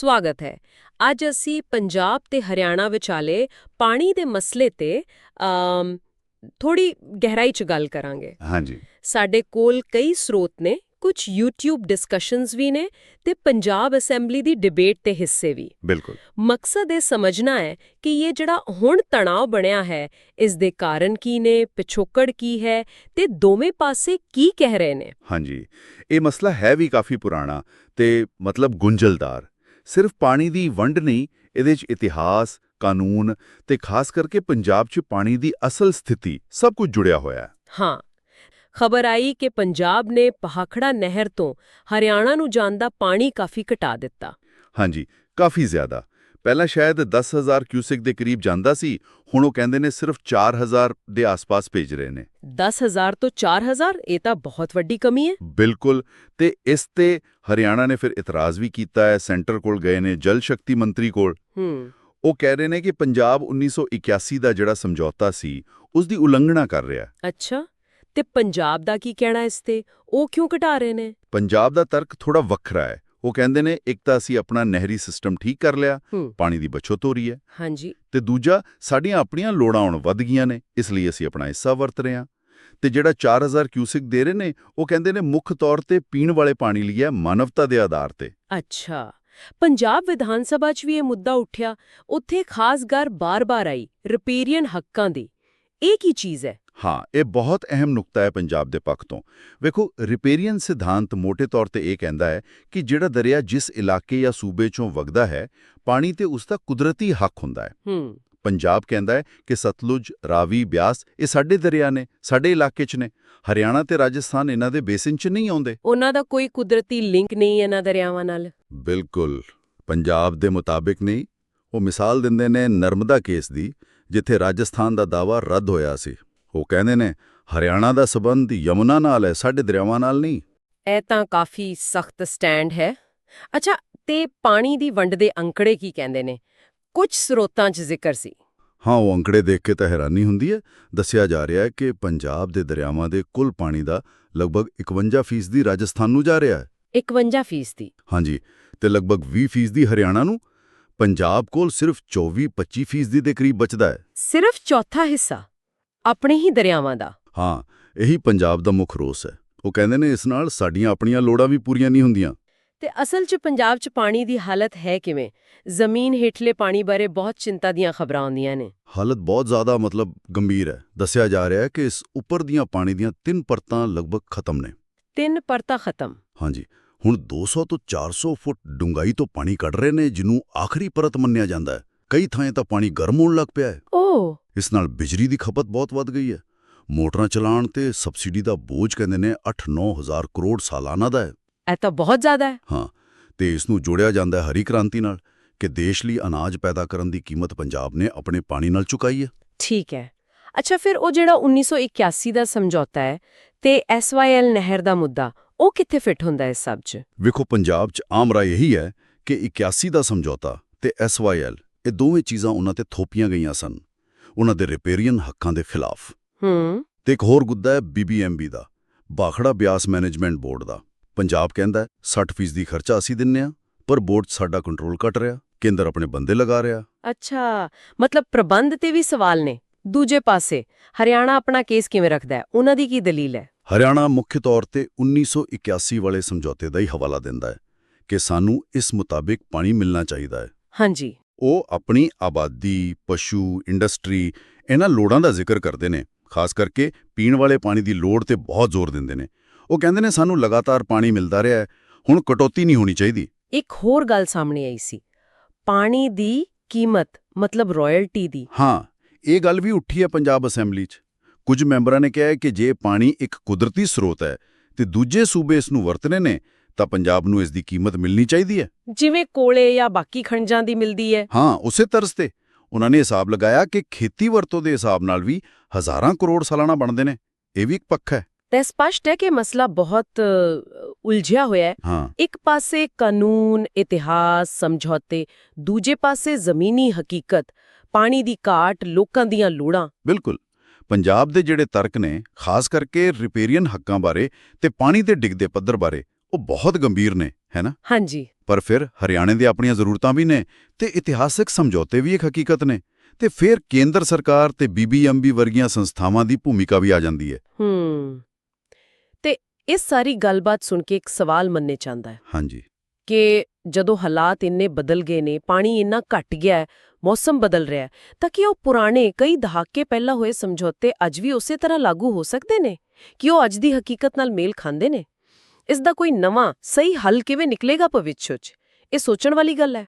ਸਵਾਗਤ ਹੈ। ਅੱਜ ਅਸੀਂ ਪੰਜਾਬ ਤੇ ਹਰਿਆਣਾ ਵਿਚਾਲੇ ਪਾਣੀ ਦੇ ਮਸਲੇ ਤੇ ਥੋੜੀ ਗਹਿਰਾਈ ਚ ਗੱਲ ਕਰਾਂਗੇ। ਹਾਂਜੀ। ਸਾਡੇ ਕੋਲ ਕਈ ਸਰੋਤ ਨੇ ਕੁਝ YouTube ਡਿਸਕਸ਼ਨਸ ਵੀ ਨੇ ਤੇ ਪੰਜਾਬ ਅਸੈਂਬਲੀ ਦੀ ਡਿਬੇਟ ਤੇ ਹਿੱਸੇ ਵੀ। ਬਿਲਕੁਲ। ਮਕਸਦ ਇਹ ਸਮਝਣਾ ਹੈ ਕਿ ਇਹ ਜਿਹੜਾ ਹੁਣ ਤਣਾਅ ਬਣਿਆ ਹੈ ਇਸ ਦੇ ਕਾਰਨ ਕੀ ਨੇ ਪਿਛੋਕੜ ਕੀ ਹੈ ਤੇ ਦੋਵੇਂ ਪਾਸੇ ਕੀ ਕਹਿ ਰਹੇ ਨੇ? ਹਾਂਜੀ। ਇਹ ਮਸਲਾ ਹੈ ਵੀ ਕਾਫੀ ਪੁਰਾਣਾ ਤੇ ਮਤਲਬ ਗੁੰਝਲਦਾਰ। ਸਿਰਫ ਪਾਣੀ ਦੀ ਵੰਡ ਨਹੀਂ ਇਹਦੇ 'ਚ ਇਤਿਹਾਸ ਕਾਨੂੰਨ ਤੇ ਖਾਸ ਕਰਕੇ ਪੰਜਾਬ 'ਚ ਪਾਣੀ ਦੀ ਅਸਲ ਸਥਿਤੀ ਸਭ ਕੁਝ ਜੁੜਿਆ ਹੋਇਆ ਹੈ। ਹਾਂ ਖਬਰ ਆਈ ਕਿ ਪੰਜਾਬ ਨੇ ਪਹਾਖੜਾ ਨਹਿਰ ਤੋਂ ਹਰਿਆਣਾ ਨੂੰ ਜਾਂਦਾ ਪਾਣੀ ਕਾਫੀ ਘਟਾ ਦਿੱਤਾ। ਹਾਂਜੀ ਕਾਫੀ ਜ਼ਿਆਦਾ। ਪਹਿਲਾਂ ਸ਼ਾਇਦ 10000 ਕਿਊਸਿਕ ਦੇ ਕਰੀਬ ਜਾਂਦਾ ਸੀ ਹੁਣ ਉਹ ਕਹਿੰਦੇ ਨੇ ਸਿਰਫ 4000 ਦੇ ਆਸ-ਪਾਸ ਭੇਜ ਰਹੇ ਨੇ। 10000 ਤੋਂ 4000 ਇਹ ਤਾਂ ਬਹੁਤ ਵੱਡੀ ਕਮੀ ਹੈ। ਬਿਲਕੁਲ। ਤੇ ਇਸ ਤੇ ਹਰਿਆਣਾ ਨੇ ਫਿਰ ਇਤਰਾਜ਼ ਵੀ ਕੀਤਾ ਹੈ ਸੈਂਟਰ ਕੋਲ ਗਏ ਨੇ ਜਲ ਸ਼ਕਤੀ ਮੰਤਰੀ ਕੋਲ। ਹੂੰ। ਉਹ ਕਹਿ ਰਹੇ ਨੇ ਕਿ ਪੰਜਾਬ 1981 ਦਾ ਜਿਹੜਾ ਸਮਝੌਤਾ ਸੀ ਉਸ ਦੀ ਉਲੰਘਣਾ ਕਰ ਰਿਹਾ ਹੈ। ਅੱਛਾ। ਤੇ ਪੰਜਾਬ ਦਾ ਕੀ ਕਹਿਣਾ ਇਸ ਤੇ? ਉਹ ਕਿਉਂ ਘਟਾ ਰਹੇ ਨੇ? ਪੰਜਾਬ ਦਾ ਤਰਕ ਥੋੜਾ ਵੱਖਰਾ ਹੈ। ਉਹ ਕਹਿੰਦੇ ਨੇ ਇੱਕ ਤਾਂ ਅਸੀਂ ਆਪਣਾ ਨਹਿਰੀ ਸਿਸਟਮ ਠੀਕ ਕਰ ਲਿਆ ਪਾਣੀ ਦੀ ਬਚਤ ਹੋ ਰਹੀ ਹੈ। ਹਾਂਜੀ। ਤੇ ਦੂਜਾ ਸਾਡੀਆਂ ਆਪਣੀਆਂ ਲੋੜਾਂ ਹੁਣ ਵੱਧ ਗਈਆਂ ਨੇ ਇਸ ਲਈ ਅਸੀਂ ਆਪਣਾ ਹਿੱਸਾ ਵਰਤ ਰਹੇ ਹਾਂ। ਤੇ ਜਿਹੜਾ 4000 ਕਿਊਸਿਕ ਦੇ ਰਹੇ ਨੇ ਉਹ ਕਹਿੰਦੇ ਨੇ ਮੁੱਖ ਤੌਰ ਤੇ ਪੀਣ ਵਾਲੇ ਪਾਣੀ ਲਈ ਹੈ ਮਾਨਵਤਾ ਦੇ ਆਧਾਰ ਤੇ। ਅੱਛਾ। ਪੰਜਾਬ ਵਿਧਾਨ ਸਭਾ 'ਚ ਵੀ ਇਹ ਮੁੱਦਾ ਉੱਠਿਆ। ਉੱਥੇ ਖਾਸ ਗੱਲ ਬਾਰ-ਬਾਰ ਆਈ ਰਿਪੇਰੀਅਨ ਹੱਕਾਂ ਦੀ। ਇਹ ਕੀ ਚੀਜ਼ ਹੈ? ਹਾਂ ਇਹ ਬਹੁਤ ਅਹਿਮ ਨੁਕਤਾ ਹੈ ਪੰਜਾਬ ਦੇ ਪੱਖ ਤੋਂ। ਵੇਖੋ ਰਿਪੇਰੀਅਨ ਸਿਧਾਂਤ ਮੋٹے ਤੌਰ ਤੇ ਇਹ ਕਹਿੰਦਾ ਹੈ ਕਿ ਜਿਹੜਾ ਦਰਿਆ ਜਿਸ ਇਲਾਕੇ ਜਾਂ ਸੂਬੇ ਚੋਂ ਵਗਦਾ ਹੈ ਪਾਣੀ ਤੇ ਉਸ ਦਾ ਕੁਦਰਤੀ ਹੱਕ ਹੁੰਦਾ ਹੈ। ਹੂੰ। ਪੰਜਾਬ ਕਹਿੰਦਾ ਹੈ ਕਿ ਸਤਲੁਜ ਰਾਵੀ ਬਿਆਸ ਇਹ ਸਾਡੇ ਦਰਿਆ ਨੇ ਸਾਡੇ ਇਲਾਕੇ 'ਚ ਨੇ। ਹਰਿਆਣਾ ਤੇ ਰਾਜਸਥਾਨ ਇਹਨਾਂ ਦੇ ਬੇਸਿਨ 'ਚ ਨਹੀਂ ਆਉਂਦੇ। ਉਹਨਾਂ ਦਾ ਕੋਈ ਕੁਦਰਤੀ ਲਿੰਕ ਨਹੀਂ ਇਹਨਾਂ ਦਰਿਆਵਾਂ ਨਾਲ। ਬਿਲਕੁਲ। ਪੰਜਾਬ ਦੇ ਮੁਤਾਬਿਕ ਨਹੀਂ। ਉਹ ਮਿਸਾਲ ਦਿੰਦੇ ਨੇ ਨਰਮਦਾ ਕੇਸ ਦੀ ਜਿੱਥੇ ਰਾਜਸਥਾਨ ਦਾ ਦਾਵਾ ਰੱਦ ਹੋਇਆ ਸੀ। ਉਹ ਕਹਿੰਦੇ ਨੇ ਹਰਿਆਣਾ ਦਾ ਸਬੰਧ ਯਮੁਨਾ ਨਾਲ ਹੈ ਸਾਡੇ ਦਰਿਆਵਾਂ ਨਾਲ ਨਹੀਂ। ਇਹ ਤਾਂ ਕਾਫੀ ਸਖਤ ਸਟੈਂਡ ਹੈ। ਅੱਛਾ ਤੇ ਪਾਣੀ ਦੀ ਵੰਡ ਦੇ ਅੰਕੜੇ ਕੀ ਕਹਿੰਦੇ ਨੇ? ਕੁਝ ਸਰੋਤਾਂ 'ਚ ਜ਼ਿਕਰ ਸੀ। ਹਾਂ ਉਹ ਅੰਕੜੇ ਦੇਖ ਕੇ ਤਾਂ ਹੈਰਾਨੀ ਹੁੰਦੀ ਹੈ। ਦੱਸਿਆ ਜਾ ਰਿਹਾ ਹੈ ਕਿ ਪੰਜਾਬ ਦੇ ਦਰਿਆਵਾਂ ਦੇ ਕੁੱਲ ਪਾਣੀ ਦਾ ਲਗਭਗ 51% ਰਾਜਸਥਾਨ ਨੂੰ ਜਾ ਰਿਹਾ ਹੈ। 51% ਦੀ ਹਾਂਜੀ ਤੇ ਲਗਭਗ 20% ਹਰਿਆਣਾ ਨੂੰ। ਪੰਜਾਬ ਕੋਲ ਸਿਰਫ 24-25% ਦੇ ਕਰੀਬ ਬਚਦਾ ਹੈ। ਸਿਰਫ ਚੌਥਾ ਹਿੱਸਾ? ਆਪਣੇ ਹੀ ਦਰਿਆਵਾਂ ਦਾ। ਹਾਂ ਇਹੀ ਪੰਜਾਬ ਦਾ ਮੁੱਖ ਰੋਸ ਹੈ। ਉਹ ਕਹਿੰਦੇ ਨੇ ਇਸ ਨਾਲ ਸਾਡੀਆਂ ਆਪਣੀਆਂ ਲੋੜਾਂ ਵੀ ਪੂਰੀਆਂ ਨਹੀਂ ਹੁੰਦੀਆਂ। ਤੇ ਅਸਲ 'ਚ ਪੰਜਾਬ 'ਚ ਪਾਣੀ ਦੀ ਹਾਲਤ ਹੈ ਕਿਵੇਂ? ਜ਼ਮੀਨ ਹੇਠਲੇ ਪਾਣੀ ਬਾਰੇ ਬਹੁਤ ਚਿੰਤਾ ਦੀਆਂ ਖਬਰਾਂ ਆਉਂਦੀਆਂ ਨੇ। ਹਾਲਤ ਬਹੁਤ ਜ਼ਿਆਦਾ ਮਤਲਬ ਗੰਭੀਰ ਹੈ। ਦੱਸਿਆ ਜਾ ਰਿਹਾ ਹੈ ਕਿ ਇਸ ਉੱਪਰ ਦੀਆਂ ਪਾਣੀ ਦੀਆਂ ਤਿੰਨ ਪਰਤਾਂ ਲਗਭਗ ਖਤਮ ਨੇ। ਤਿੰਨ ਪਰਤਾਂ ਖਤਮ। ਹਾਂਜੀ ਹੁਣ 200 ਤੋਂ 400 ਫੁੱਟ ਡੂੰਘਾਈ ਤੋਂ ਪਾਣੀ ਕੱਢ ਰਹੇ ਨੇ ਜਿਹਨੂੰ ਆਖਰੀ ਪਰਤ ਮੰਨਿਆ ਜਾਂਦਾ ਹੈ। ਕਈ ਥਾਂ ਤਾਂ ਪਾਣੀ ਗਰਮ ਹੋਣ ਲੱਗ ਪਿਆ ਹੈ। ਓ। ਇਸ ਨਾਲ ਬਿਜਲੀ ਦੀ ਖਪਤ ਬਹੁਤ ਵੱਧ ਗਈ ਹੈ। ਮੋਟਰਾਂ ਚਲਾਉਣ ਤੇ ਸਬਸਿਡੀ ਦਾ ਬੋਝ ਕਹਿੰਦੇ ਨੇ 8-9 ਹਜ਼ਾਰ ਕਰੋੜ ਸਾਲਾਨਾ ਦਾ ਹੈ। ਇਹ ਤਾਂ ਬਹੁਤ ਜ਼ਿਆਦਾ ਹੈ। ਹਾਂ ਤੇ ਇਸ ਨੂੰ ਜੋੜਿਆ ਜਾਂਦਾ ਹੈ ਹਰੀ ਕ੍ਰਾਂਤੀ ਨਾਲ ਕਿ ਦੇਸ਼ ਲਈ ਅਨਾਜ ਪੈਦਾ ਕਰਨ ਦੀ ਕੀਮਤ ਪੰਜਾਬ ਨੇ ਆਪਣੇ ਪਾਣੀ ਨਾਲ ਚੁਕਾਈ ਹੈ। ਠੀਕ ਹੈ। ਅੱਛਾ ਫਿਰ ਉਹ ਜਿਹੜਾ 1981 ਦਾ ਸਮਝੌਤਾ ਹੈ ਤੇ ਐਸਵਾਈਐਲ ਨਹਿਰ ਦਾ ਮੁੱਦਾ ਉਹ ਕਿੱਥੇ ਫਿੱਟ ਹੁੰਦਾ ਹੈ ਸਭ 'ਚ? ਵੇਖੋ ਪੰਜਾਬ 'ਚ ਆਮ ਰਾਏ ਇਹੀ ਹੈ ਕਿ 81 ਦਾ ਸਮਝੌਤਾ ਤੇ ਐਸਵਾਈਐਲ ਇਹ ਦੋਵੇਂ ਚੀਜ਼ਾਂ ਉਹਨਾਂ ਤੇ ਥੋਪੀਆਂ ਗਈਆਂ ਸਨ। ਉਹਨਾਂ ਦੇ ਰਿਪੇਰੀਅਨ ਹੱਕਾਂ ਦੇ ਖਿਲਾਫ। ਹੂੰ। ਤੇ ਇੱਕ ਹੋਰ ਗੁੱਦਾ ਹੈ ਬੀਬੀਐਮਬੀ ਦਾ ਬਾਖੜਾ ਬਿਆਸ ਮੈਨੇਜਮੈਂਟ ਬੋਰਡ ਦਾ। ਪੰਜਾਬ ਕਹਿੰਦਾ ਹੈ 60% ਦੀ ਖਰਚਾ ਅਸੀਂ ਦਿੰਨੇ ਆ ਪਰ ਬੋਰਡ ਸਾਡਾ ਕੰਟਰੋਲ ਘਟ ਰਿਹਾ ਕੇਂਦਰ ਆਪਣੇ ਬੰਦੇ ਲਗਾ ਰਿਹਾ। ਅੱਛਾ ਮਤਲਬ ਪ੍ਰਬੰਧ ਤੇ ਵੀ ਸਵਾਲ ਨੇ ਦੂਜੇ ਪਾਸੇ ਹਰਿਆਣਾ ਆਪਣਾ ਕੇਸ ਕਿਵੇਂ ਰੱਖਦਾ ਹੈ? ਉਹਨਾਂ ਦੀ ਕੀ ਦਲੀਲ ਹੈ? ਹਰਿਆਣਾ ਮੁੱਖ ਤੌਰ ਤੇ 1981 ਵਾਲੇ ਸਮਝੌਤੇ ਦਾ ਹੀ ਹਵਾਲਾ ਦਿੰਦਾ ਹੈ ਕਿ ਸਾਨੂੰ ਇਸ ਮੁਤਾਬਿਕ ਪਾਣੀ ਮਿਲਣਾ ਚਾਹੀਦਾ ਹੈ। ਹਾਂਜੀ। ਉਹ ਆਪਣੀ ਆਬਾਦੀ ਪਸ਼ੂ ਇੰਡਸਟਰੀ ਇਹਨਾਂ ਲੋੜਾਂ ਦਾ ਜ਼ਿਕਰ ਕਰਦੇ ਨੇ। ਖਾਸ ਕਰਕੇ ਪੀਣ ਵਾਲੇ ਪਾਣੀ ਦੀ ਲੋੜ ਤੇ ਬਹੁਤ ਜ਼ੋਰ ਦਿੰਦੇ ਨੇ। ਉਹ ਕਹਿੰਦੇ ਨੇ ਸਾਨੂੰ ਲਗਾਤਾਰ ਪਾਣੀ ਮਿਲਦਾ ਰਿਹਾ ਹੈ ਹੁਣ ਕਟੌਤੀ ਨਹੀਂ ਹੋਣੀ ਚਾਹੀਦੀ। ਇੱਕ ਹੋਰ ਗੱਲ ਸਾਹਮਣੇ ਆਈ ਸੀ। ਪਾਣੀ ਦੀ ਕੀਮਤ ਮਤਲਬ ਰਾਇਲਟੀ ਦੀ। ਹਾਂ ਇਹ ਗੱਲ ਵੀ ਉੱਠੀ ਹੈ ਪੰਜਾਬ ਅਸੈਂਬਲੀ 'ਚ। ਕੁਝ ਮੈਂਬਰਾਂ ਨੇ ਕਿਹਾ ਕਿ ਜੇ ਪਾਣੀ ਇੱਕ ਕੁਦਰਤੀ ਸਰੋਤ ਹੈ ਤੇ ਦੂਜੇ ਸੂਬੇ ਇਸ ਨੂੰ ਵਰਤਨੇ ਨੇ ਤਾਂ ਪੰਜਾਬ ਨੂੰ ਇਸ ਦੀ ਕੀਮਤ ਮਿਲਣੀ ਚਾਹੀਦੀ ਹੈ। ਜਿਵੇਂ ਕੋਲੇ ਜਾਂ ਬਾਕੀ ਖਣਜਾਂ ਦੀ ਮਿਲਦੀ ਹੈ। ਹਾਂ ਉਸੇ ਤਰਜ਼ ਤੇ। ਉਹਨਾਂ ਨੇ ਹਿਸਾਬ ਲਗਾਇਆ ਕਿ ਖੇਤੀ ਵਰਤੋਂ ਦੇ ਹਿਸਾਬ ਨਾਲ ਵੀ ਹਜ਼ਾਰਾਂ ਕਰੋੜ ਸਾਲਾਨਾ ਬਣਦੇ ਨੇ। ਇਹ ਵੀ ਇੱਕ ਪੱਖ ਹੈ। ਤੇ ਸਪਸ਼ਟ ਹੈ ਕਿ ਮਸਲਾ ਬਹੁਤ ਉਲਝਿਆ ਹੋਇਆ ਹਾਂ। ਇੱਕ ਪਾਸੇ ਕਾਨੂੰਨ ਇਤਿਹਾਸ ਸਮਝੌਤੇ ਦੂਜੇ ਪਾਸੇ ਜ਼ਮੀਨੀ ਹਕੀਕਤ ਪਾਣੀ ਦੀ ਘਾਟ ਲੋਕਾਂ ਦੀਆਂ ਲੋੜਾਂ। ਬਿਲਕੁਲ। ਪੰਜਾਬ ਦੇ ਜਿਹੜੇ ਤਰਕ ਨੇ ਖਾਸ ਕਰਕੇ ਰਿਪੇਰੀਅਨ ਹੱਕਾਂ ਬਾਰੇ ਤੇ ਪਾਣੀ ਦੇ ਡਿੱਗਦੇ ਪੱਧਰ ਬਾਰੇ ਉਹ ਬਹੁਤ ਗੰਭੀਰ ਨੇ ਹੈ ਨਾ? ਹਾਂਜੀ। ਪਰ ਫਿਰ ਹਰਿਆਣੇ ਦੇ ਆਪਣੀਆਂ ਜ਼ਰੂਰਤਾਂ ਵੀ ਨੇ ਤੇ ਇਤਿਹਾਸਕ ਸਮਝੌਤੇ ਵੀ ਇੱਕ ਹਕੀਕਤ ਨੇ ਤੇ ਫਿਰ ਕੇਂਦਰ ਸਰਕਾਰ ਤੇ ਬੀਬੀਐਮਬੀ ਵਰਗੀਆਂ ਸੰਸਥਾਵਾਂ ਦੀ ਭੂਮਿਕਾ ਵੀ ਆ ਜਾਂਦੀ ਹੈ। ਹੂੰ। ਤੇ ਇਸ ਸਾਰੀ ਗੱਲਬਾਤ ਸੁਣ ਕੇ ਇੱਕ ਸਵਾਲ ਮੰਨੇ ਚਾਹੁੰਦਾ ਹੈ। ਹਾਂਜੀ। ਕਿ ਜਦੋਂ ਹਾਲਾਤ ਇੰਨੇ ਬਦਲ ਗਏ ਨੇ ਪਾਣੀ ਇੰਨਾ ਘਟ ਗਿਆ ਹੈ ਮੌਸਮ ਬਦਲ ਰਿਹਾ ਹੈ ਤਾਂ ਕੀ ਉਹ ਪੁਰਾਣੇ ਕਈ ਦਹਾਕੇ ਪਹਿਲਾਂ ਹੋਏ ਸਮਝੌਤੇ ਅੱਜ ਵੀ ਉਸੇ ਤਰ੍ਹਾਂ ਲਾਗੂ ਹੋ ਸਕਦੇ ਨੇ? ਕਿ ਉਹ ਅੱਜ ਦੀ ਹਕੀਕਤ ਨਾਲ ਮੇਲ ਖਾਂਦੇ ਨੇ? ਇਸ ਦਾ ਕੋਈ ਨਵਾਂ, ਸਹੀ ਹੱਲ ਕਿਵੇਂ ਨਿਕਲੇਗਾ ਭਵਿੱਖ 'ਚ? ਇਹ ਸੋਚਣ ਵਾਲੀ ਗੱਲ ਹੈ।